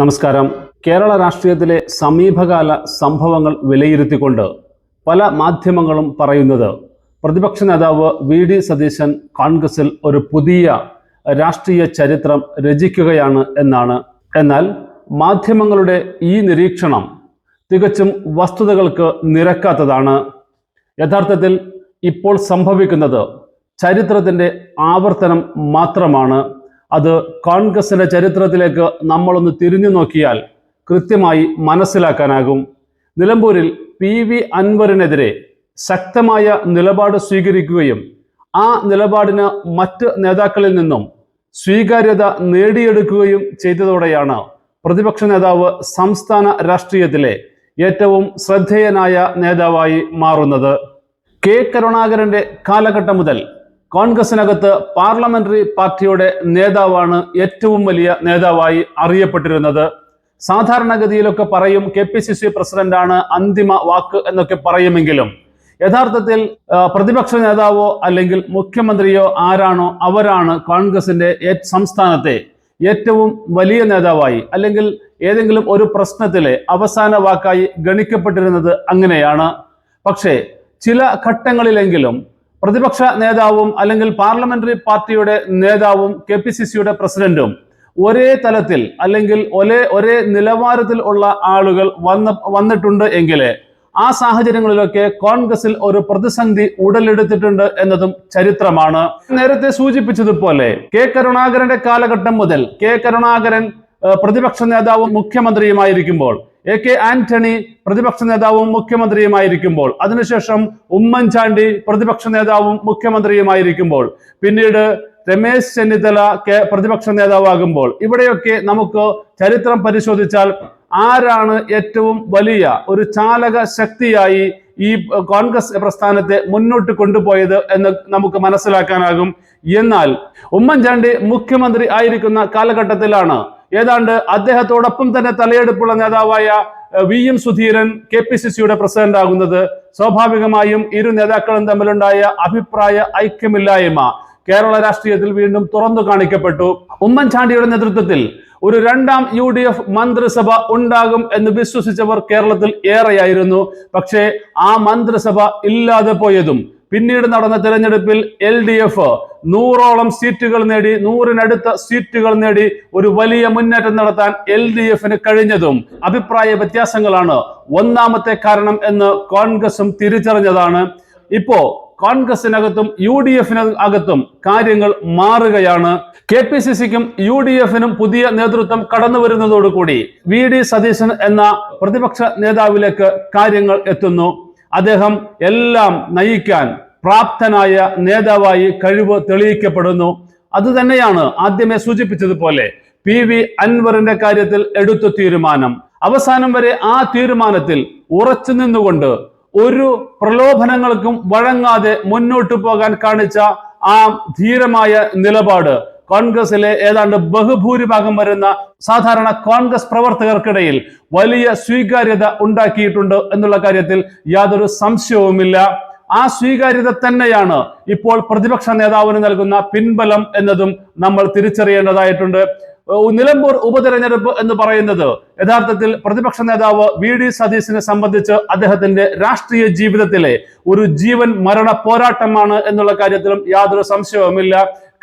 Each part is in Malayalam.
നമസ്കാരം. കേരള രാഷ്ട്രീയത്തിലെ സമീപകാല സംഭവങ്ങൾ വിലയിരുത്തിക്കൊണ്ട് പല മാധ്യമങ്ങളും പറയുന്നത് പ്രതിപക്ഷ നേതാവ് വി ഡി സതീശൻ കോൺഗ്രസിൽ ഒരു പുതിയ രാഷ്ട്രീയ ചരിത്രം രചിക്കുകയാണ് എന്നാണ്. എന്നാൽ മാധ്യമങ്ങളുടെ ഈ നിരീക്ഷണം തികച്ചും വസ്തുതകൾക്ക് നിരക്കാത്തതാണ്. യഥാർത്ഥത്തിൽ ഇപ്പോൾ സംഭവിക്കുന്നത് ചരിത്രത്തിന്റെ ആവർത്തനം മാത്രമാണ്. അത് കോൺഗ്രസിന്റെ ചരിത്രത്തിലേക്ക് നമ്മളൊന്ന് തിരിഞ്ഞു നോക്കിയാൽ കൃത്യമായി മനസ്സിലാക്കാനാകും. നിലമ്പൂരിൽ പി വി അൻവറിനെതിരെ ശക്തമായ നിലപാട് സ്വീകരിക്കുകയും ആ നിലപാടിന് മറ്റ് നേതാക്കളിൽ നിന്നും സ്വീകാര്യത നേടിയെടുക്കുകയും ചെയ്തതോടെയാണ് പ്രതിപക്ഷ നേതാവ് സംസ്ഥാന രാഷ്ട്രീയത്തിലെ ഏറ്റവും ശ്രദ്ധേയനായ നേതാവായി മാറുന്നത്. കെ കരുണാകരന്റെ കാലഘട്ടം മുതൽ കോൺഗ്രസിനകത്ത് പാർലമെന്ററി പാർട്ടിയുടെ നേതാവാണ് ഏറ്റവും വലിയ നേതാവായി അറിയപ്പെട്ടിരുന്നത്. സാധാരണഗതിയിലൊക്കെ പറയും കെ പി സി സി പ്രസിഡന്റാണ് അന്തിമ വാക്ക് എന്നൊക്കെ പറയുമെങ്കിലും യഥാർത്ഥത്തിൽ പ്രതിപക്ഷ നേതാവോ അല്ലെങ്കിൽ മുഖ്യമന്ത്രിയോ ആരാണോ അവരാണ് കോൺഗ്രസിന്റെ സംസ്ഥാനത്തെ ഏറ്റവും വലിയ നേതാവായി അല്ലെങ്കിൽ ഏതെങ്കിലും ഒരു പ്രശ്നത്തിലെ അവസാന വാക്കായി ഗണിക്കപ്പെട്ടിരുന്നത് അങ്ങനെയാണ്. പക്ഷേ ചില ഘട്ടങ്ങളിലെങ്കിലും പ്രതിപക്ഷ നേതാവും അല്ലെങ്കിൽ പാർലമെന്ററി പാർട്ടിയുടെ നേതാവും കെ പി സി സിയുടെ പ്രസിഡന്റും ഒരേ തലത്തിൽ അല്ലെങ്കിൽ ഒരേ ഒരേ നിലവാരത്തിൽ ഉള്ള ആളുകൾ വന്ന വന്നിട്ടുണ്ട് എങ്കിൽ ആ സാഹചര്യങ്ങളിലൊക്കെ കോൺഗ്രസിൽ ഒരു പ്രതിസന്ധി ഉടലെടുത്തിട്ടുണ്ട് എന്നതും ചരിത്രമാണ്. നേരത്തെ സൂചിപ്പിച്ചതുപോലെ കെ കരുണാകരന്റെ കാലഘട്ടം മുതൽ കെ കരുണാകരൻ പ്രതിപക്ഷ നേതാവും മുഖ്യമന്ത്രിയുമായിരിക്കുമ്പോൾ എ കെ ആന്റണി പ്രതിപക്ഷ നേതാവും മുഖ്യമന്ത്രിയുമായിരിക്കുമ്പോൾ അതിനുശേഷം ഉമ്മൻചാണ്ടി പ്രതിപക്ഷ നേതാവും മുഖ്യമന്ത്രിയുമായിരിക്കുമ്പോൾ പിന്നീട് രമേശ് ചെന്നിത്തല കെ പ്രതിപക്ഷ നേതാവാകുമ്പോൾ ഇവിടെയൊക്കെ നമുക്ക് ചരിത്രം പരിശോധിച്ചാൽ ആരാണ് ഏറ്റവും വലിയ ഒരു ചാലക ശക്തിയായി ഈ കോൺഗ്രസ് പ്രസ്ഥാനത്തെ മുന്നോട്ട് കൊണ്ടുപോയത് എന്ന് നമുക്ക് മനസ്സിലാക്കാനാകും. എന്നാൽ ഉമ്മൻചാണ്ടി മുഖ്യമന്ത്രി ആയിരിക്കുന്ന കാലഘട്ടത്തിലാണ് ഏതാണ്ട് അദ്ദേഹത്തോടൊപ്പം തന്നെ തലയെടുപ്പുള്ള നേതാവായ V M Sudheeran K P C സിയുടെ പ്രസിഡന്റ് ആകുന്നത് സ്വാഭാവികമായും ഇരു നേതാക്കളും തമ്മിലുണ്ടായ അഭിപ്രായ ഐക്യമില്ലായ്മ കേരള രാഷ്ട്രീയത്തിൽ വീണ്ടും തുറന്നു കാണിക്കപ്പെട്ടു. ഉമ്മൻചാണ്ടിയുടെ നേതൃത്വത്തിൽ ഒരു രണ്ടാം യു ഡി എഫ് മന്ത്രിസഭ ഉണ്ടാകും എന്ന് വിശ്വസിച്ചവർ കേരളത്തിൽ ഏറെയായിരുന്നു. പക്ഷേ ആ മന്ത്രിസഭ ഇല്ലാതെ പോയതും പിന്നീട് നടന്ന തെരഞ്ഞെടുപ്പിൽ എൽ ഡി എഫ് നൂറോളം സീറ്റുകൾ നേടി നൂറിനടുത്ത സീറ്റുകൾ നേടി ഒരു വലിയ മുന്നേറ്റം നടത്താൻ എൽ ഡി എഫിന് കഴിഞ്ഞതും അഭിപ്രായ വ്യത്യാസങ്ങളാണ്. ഒന്നാമത്തെ കാരണം എന്ന് കോൺഗ്രസും തിരിച്ചറിഞ്ഞതാണ്. ഇപ്പോ കോൺഗ്രസിനകത്തും യു ഡി എഫിന് അകത്തും കാര്യങ്ങൾ മാറുകയാണ്. കെ പി സി സിക്കും യു ഡി എഫിനും പുതിയ നേതൃത്വം കടന്നു വരുന്നതോടുകൂടി വി ഡി സതീശൻ എന്ന പ്രതിപക്ഷ നേതാവിലേക്ക് കാര്യങ്ങൾ എത്തുന്നു. അദ്ദേഹം എല്ലാം നയിക്കാൻ പ്രാപ്തനായ നേതാവായി കഴിവ് തെളിയിക്കപ്പെടുന്നു. അത് തന്നെയാണ് ആദ്യമേ സൂചിപ്പിച്ചതുപോലെ പി വി അൻവറിന്റെ കാര്യത്തിൽ എടുത്ത തീരുമാനം. അവസാനം വരെ ആ തീരുമാനത്തിൽ ഉറച്ചു നിന്നുകൊണ്ട് ഒരു പ്രലോഭനങ്ങൾക്കും വഴങ്ങാതെ മുന്നോട്ടു പോകാൻ കാണിച്ച ആ ധീരമായ നിലപാട് കോൺഗ്രസിലെ ഏതാണ്ട് ബഹുഭൂരിഭാഗം വരുന്ന സാധാരണ കോൺഗ്രസ് പ്രവർത്തകർക്കിടയിൽ വലിയ സ്വീകാര്യത ഉണ്ടാക്കിയിട്ടുണ്ട് എന്നുള്ള കാര്യത്തിൽ യാതൊരു സംശയവുമില്ല. ആ സ്വീകാര്യത തന്നെയാണ് ഇപ്പോൾ പ്രതിപക്ഷ നേതാവിന് നൽകുന്ന പിൻബലം എന്നതും നമ്മൾ തിരിച്ചറിയേണ്ടതായിട്ടുണ്ട്. നിലമ്പൂർ ഉപതെരഞ്ഞെടുപ്പ് എന്ന് പറയുന്നത് യഥാർത്ഥത്തിൽ പ്രതിപക്ഷ നേതാവ് വി ഡി സതീശിനെ സംബന്ധിച്ച് അദ്ദേഹത്തിന്റെ രാഷ്ട്രീയ ജീവിതത്തിലെ ഒരു ജീവൻ മരണ പോരാട്ടമാണ് എന്നുള്ള കാര്യത്തിലും യാതൊരു സംശയവുമില്ല.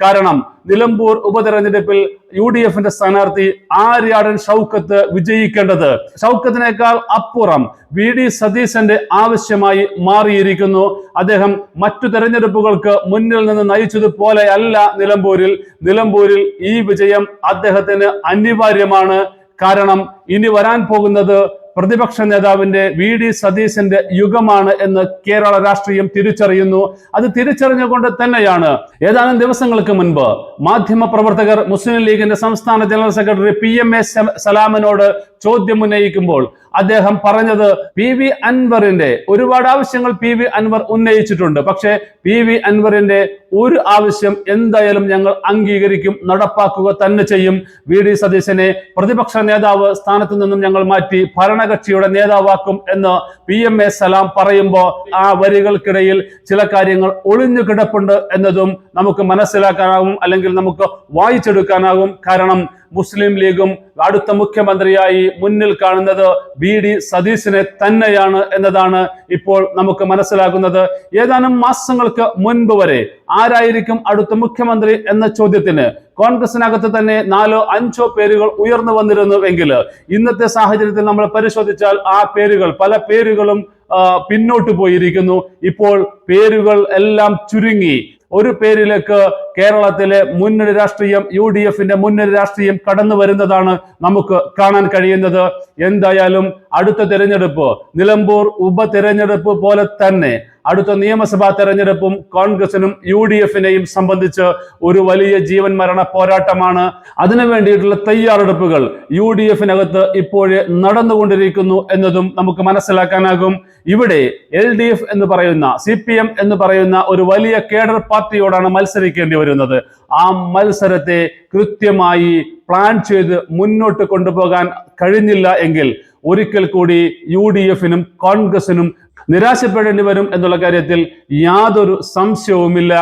കാരണം നിലമ്പൂർ ഉപതെരഞ്ഞെടുപ്പിൽ യു ഡി എഫിന്റെ സ്ഥാനാർത്ഥി ആര്യാടൻ ഷൗക്കത്ത് വിജയിക്കേണ്ടത്. ഷൗക്കത്തിനേക്കാൾ അപ്പുറം വി ഡി സതീശന്റെ ആവശ്യമായി മാറിയിരിക്കുന്നു. അദ്ദേഹം മറ്റു തെരഞ്ഞെടുപ്പുകൾക്ക് മുന്നിൽ നിന്ന് നയിച്ചതുപോലെ അല്ല നിലമ്പൂരിൽ. നിലമ്പൂരിൽ ഈ വിജയം അദ്ദേഹത്തിന് അനിവാര്യമാണ്. കാരണം ഇനി വരാൻ പോകുന്നത് പ്രതിപക്ഷ നേതാവിന്റെ വി ഡി സതീശന്റെ യുഗമാണ് എന്ന് കേരള രാഷ്ട്രീയം തിരിച്ചറിയുന്നു. അത് തിരിച്ചറിഞ്ഞുകൊണ്ട് തന്നെയാണ് ഏതാനും ദിവസങ്ങൾക്ക് മുൻപ് മാധ്യമ പ്രവർത്തകർ മുസ്ലിം ലീഗിന്റെ സംസ്ഥാന general secretary P M A സലാമിനോട് ചോദ്യം ഉന്നയിക്കുമ്പോൾ അദ്ദേഹം പറഞ്ഞത് പി വി അൻവറിന്റെ ഒരുപാട് ആവശ്യങ്ങൾ പി വി അൻവർ ഉന്നയിച്ചിട്ടുണ്ട്. പക്ഷേ പി വി അൻവറിന്റെ ഒരു ആവശ്യം എന്തായാലും ഞങ്ങൾ അംഗീകരിക്കും നടപ്പാക്കുക തന്നെ ചെയ്യും. വി ഡി സതീശനെ പ്രതിപക്ഷ നേതാവ് സ്ഥാനത്ത് നിന്നും ഞങ്ങൾ മാറ്റി ഭരണകക്ഷിയുടെ നേതാവാക്കും എന്ന് പി എം എ സലാം പറയുമ്പോൾ ആ വരികൾക്കിടയിൽ ചില കാര്യങ്ങൾ ഒളിഞ്ഞു കിടപ്പുണ്ട് എന്നതും നമുക്ക് മനസ്സിലാക്കാനാകും അല്ലെങ്കിൽ നമുക്ക് വായിച്ചെടുക്കാനാകും കാരണം മുസ്ലിം ലീഗും അടുത്ത മുഖ്യമന്ത്രിയായി മുന്നിൽ കാണുന്നത് ബി ഡി സതീശനെ തന്നെയാണ് എന്നതാണ് ഇപ്പോൾ നമുക്ക് മനസ്സിലാക്കുന്നത് ഏതാനും മാസങ്ങൾക്ക് മുൻപ് വരെ ആരായിരിക്കും അടുത്ത മുഖ്യമന്ത്രി എന്ന ചോദ്യത്തിന് കോൺഗ്രസിനകത്ത് തന്നെ നാലോ അഞ്ചോ പേരുകൾ ഉയർന്നു വന്നിരുന്നുവെങ്കിൽ ഇന്നത്തെ സാഹചര്യത്തിൽ നമ്മൾ പരിശോധിച്ചാൽ ആ പേരുകൾ പല പേരുകളും പിന്നോട്ട് പോയിരിക്കുന്നു. ഇപ്പോൾ പേരുകൾ എല്ലാം ചുരുങ്ങി ഒരു പേരിലേക്ക് കേരളത്തിലെ മുന്നണി രാഷ്ട്രീയം യു ഡി എഫിന്റെ മുന്നണി രാഷ്ട്രീയം കടന്നു വരുന്നതാണ് നമുക്ക് കാണാൻ കഴിയുന്നത്. എന്തായാലും അടുത്ത തിരഞ്ഞെടുപ്പ് നിലമ്പൂർ ഉപതിരഞ്ഞെടുപ്പ് പോലെ തന്നെ അടുത്ത നിയമസഭാ തെരഞ്ഞെടുപ്പും കോൺഗ്രസിനും യു ഡി എഫിനെയും സംബന്ധിച്ച് ഒരു വലിയ ജീവൻ മരണ പോരാട്ടമാണ്. അതിനു വേണ്ടിയിട്ടുള്ള തയ്യാറെടുപ്പുകൾ യു ഡി എഫിനകത്ത് ഇപ്പോഴേ നടന്നുകൊണ്ടിരിക്കുന്നു എന്നതും നമുക്ക് മനസ്സിലാക്കാനാകും. ഇവിടെ എൽ ഡി എഫ് എന്ന് പറയുന്ന സി പി എം എന്ന് പറയുന്ന ഒരു വലിയ കേഡർ പാർട്ടിയോടാണ് മത്സരിക്കേണ്ടി വരുന്നത്. ആ മത്സരത്തെ കൃത്യമായി പ്ലാൻ ചെയ്ത് മുന്നോട്ട് കൊണ്ടുപോകാൻ കഴിഞ്ഞില്ല എങ്കിൽ ഒരിക്കൽ കൂടി യു ഡി എഫിനും കോൺഗ്രസിനും നിരാശപ്പെടേണ്ടി വരും എന്നുള്ള കാര്യത്തിൽ യാതൊരു സംശയവുമില്ല.